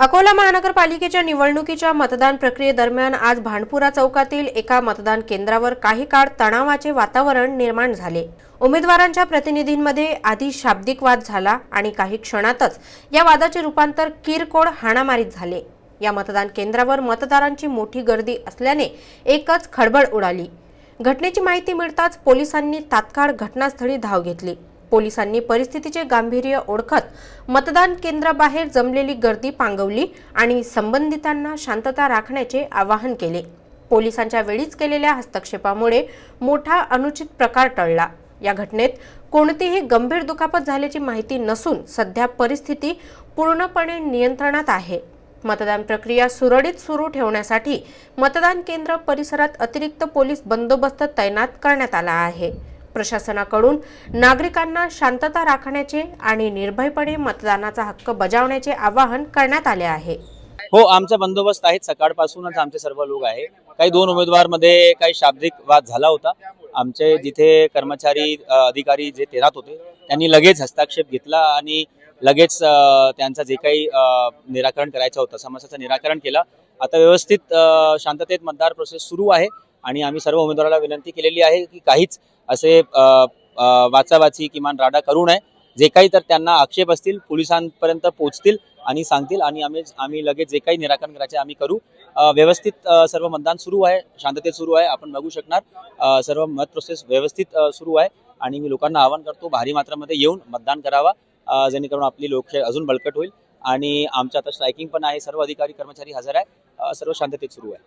अकोला महानगरपालिकेच्या निवडणुकीच्या मतदान प्रक्रियेदरम्यान आज भांडपुरा चौकातील एका मतदान केंद्रावर काही काळ तणावाचे वातावरण निर्माण झाले. उमेदवारांच्या प्रतिनिधींमध्ये आधी शाब्दिक वाद झाला आणि काही क्षणातच या वादाचे रूपांतर किरकोळ हाणामारीत झाले. या मतदान केंद्रावर मतदारांची मोठी गर्दी असल्याने एकच खळबळ उडाली. घटनेची माहिती मिळताच पोलिसांनी तात्काळ घटनास्थळी धाव घेतली. पोलिसांनी परिस्थितीचे गांभीर्य ओळखत मतदान केंद्राबाहेर जमलेली गर्दी पांगवली आणि संबंधितांना शांतता राखण्याचे आवाहन केले. पोलिसांच्या वेळीच केलेल्या हस्तक्षेपामुळे मोठा अनुचित प्रकार टळला. या घटनेत कोणतीही गंभीर दुखापत झाल्याची माहिती नसून सध्या परिस्थिती पूर्णपणे नियंत्रणात आहे. मतदान प्रक्रिया सुरळीत सुरू ठेवण्यासाठी मतदान केंद्र परिसरात अतिरिक्त पोलीस बंदोबस्त तैनात करण्यात आला आहे. प्रशासनाकडून नागरिकांना शांतता राखण्याचे आणि निर्भयपणे मतदानाचा हक्क बजावण्याचे आवाहन करण्यात आले आहे. हो आमचा बंदोबस्त आहे. सकाळपासूनच आमचे सर्व लोक आहे. काही दोन उमेदवारमध्ये काही शाब्दिक वाद झाला होता. आमचे जिथे कर्मचारी अधिकारी जे तेरात होते त्यांनी लगेच हस्ताक्षेप घेतला आणि लगेच त्यांचा जे काही निराकरण करायचं होतं समस्याचं निराकरण केलं. आता व्यवस्थित शांततेत मतदार प्रोसेस सुरू आहे. आणि आम्ही सर्व उमेदवाराला विनंती केलेली आहे की काहीच असे वाचावाची किमान राडा करू नये. जे काही तर त्यांना आक्षेप असतील पोलिसांपर्यंत पोहोचतील आणि सांगतील आणि आम्ही आम्ही लगेच जे काही निराकरण करायचे आम्ही करू. व्यवस्थित सर्व मतदान सुरू आहे शांततेत सुरू आहे आपण बघू शकणार. सर्व मत प्रोसेस व्यवस्थित सुरू आहे आणि मी लोकांना आवाहन करतो भारी मात्रामध्ये येऊन मतदान करावा जेणेकरून आपली लोकशाही अजून बळकट होईल आणि आमच्या आता स्ट्रायकिंग पण आहे सर्व अधिकारी कर्मचारी हजर आहे सर्व शांततेत सुरू आहे.